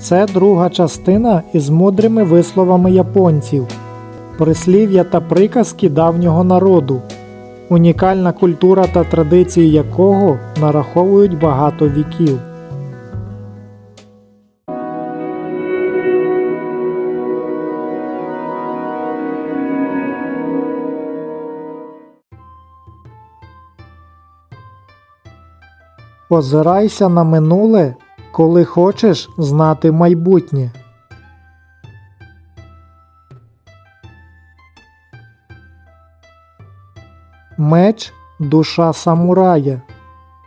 Це друга частина із мудрими висловами японців, прислів'я та приказки давнього народу, унікальна культура та традиції якого нараховують багато віків. Озирайся на минуле, коли хочеш знати майбутнє. Меч душа самурая,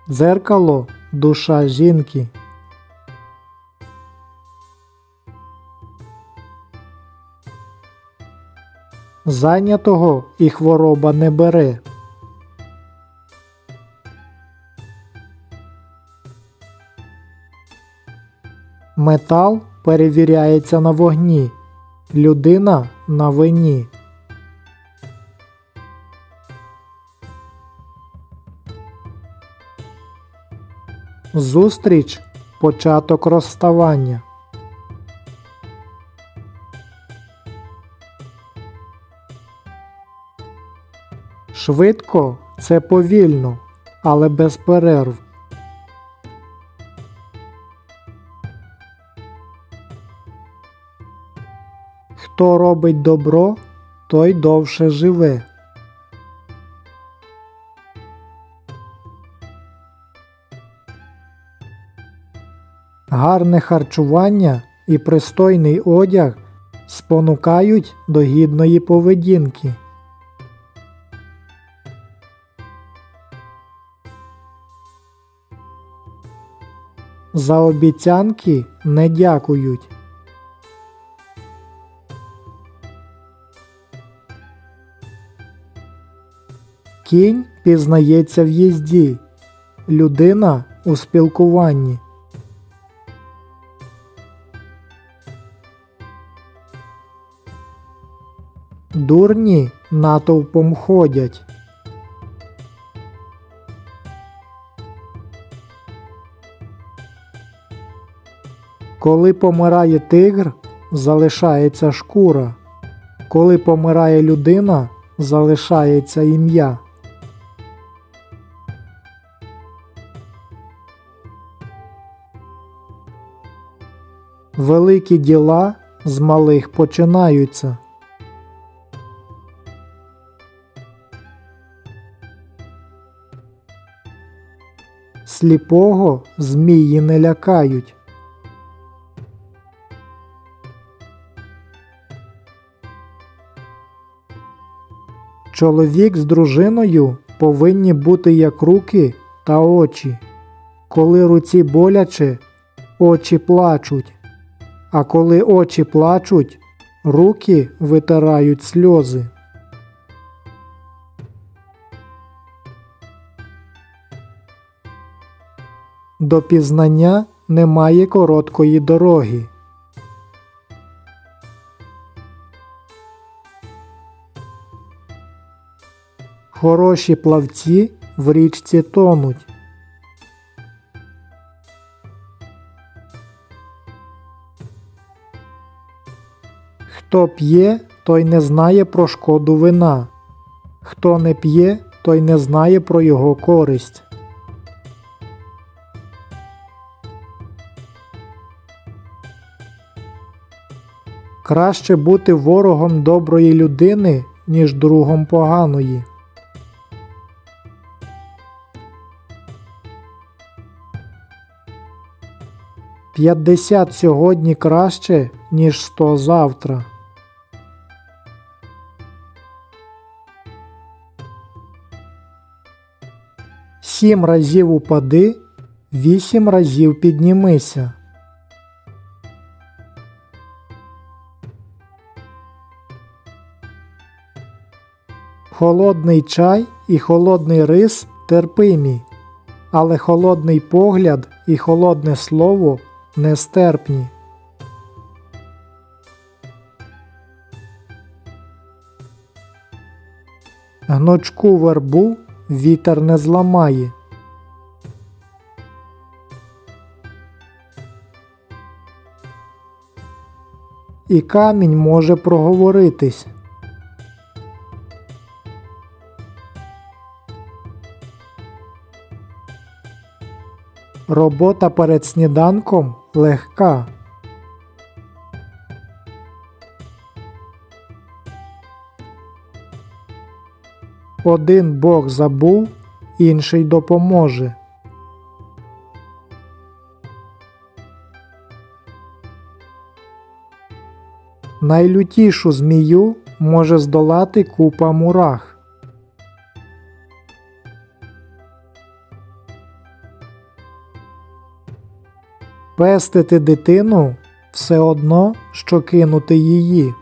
дзеркало душа жінки. Зайнятого і хвороба не бере. Метал перевіряється на вогні, людина на вині. Зустріч початок розставання. Швидко це повільно, але без перерв. Хто робить добро, той довше живе. Гарне харчування і пристойний одяг спонукають до гідної поведінки. За обіцянки не дякують. Кінь пізнається в їзді, людина у спілкуванні. Дурні натовпом ходять. Коли помирає тигр, залишається шкура. Коли помирає людина, залишається ім'я. Великі діла з малих починаються. Сліпого змії не лякають. Чоловік з дружиною повинні бути як руки та очі. Коли руці боляче, очі плачуть, а коли очі плачуть, руки витирають сльози. До пізнання немає короткої дороги. Хороші плавці в річці тонуть. Хто п'є, той не знає про шкоду вина. Хто не п'є, той не знає про його користь. Краще бути ворогом доброї людини, ніж другом поганої. П'ятдесят сьогодні краще, ніж сто завтра. Сім разів упади, вісім разів піднімися. Холодний чай і холодний рис терпимі, але холодний погляд і холодне слово нестерпні. Гнучку вербу вітер не зламає. і камінь може проговоритись. Робота перед сніданком легка. Один Бог забув, інший допоможе. Найлютішу змію може здолати купа мурах. Пестити дитину все одно, що кинути її.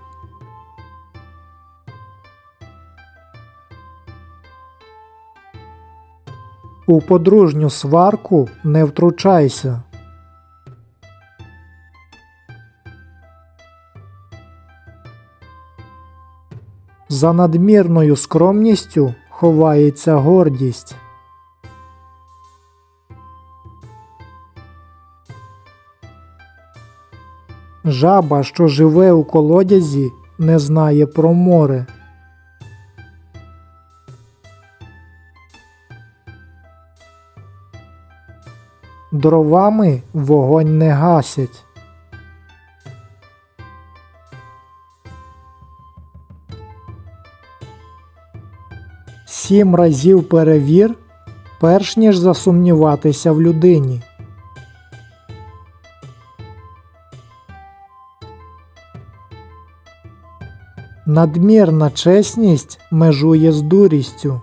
У подружню сварку не втручайся. За надмірною скромністю ховається гордість. Жаба, що живе у колодязі, не знає про море. Дровами вогонь не гасять. Сім разів перевір, перш ніж засумніватися в людині. Надмірна чесність межує з дурістю.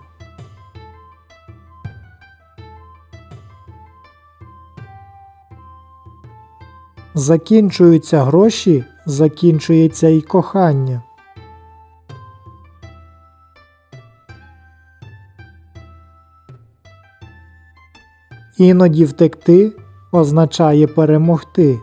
Закінчуються гроші, закінчується і кохання. Іноді втекти означає перемогти.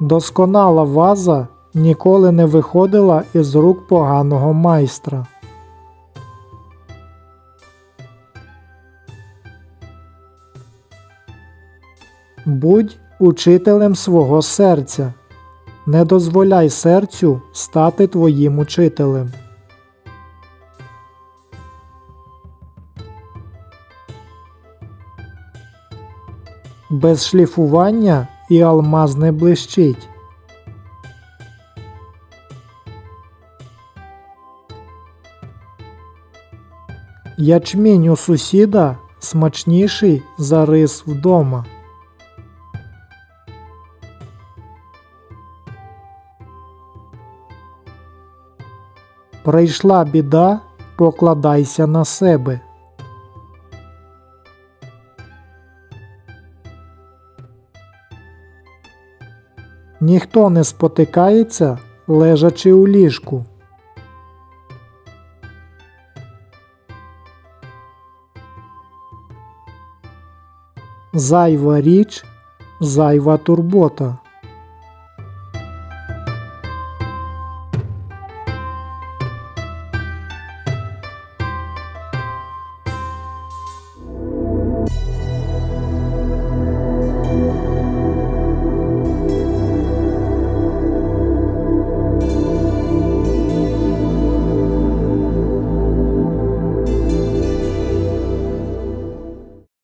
Досконала ваза ніколи не виходила із рук поганого майстра. Будь учителем свого серця. Не дозволяй серцю стати твоїм учителем. Без шліфування і алмаз не блищить. Ячмінь у сусіда смачніший за рис вдома. Прийшла біда, покладайся на себе. Ніхто не спотикається, лежачи у ліжку. Зайва річ, зайва турбота.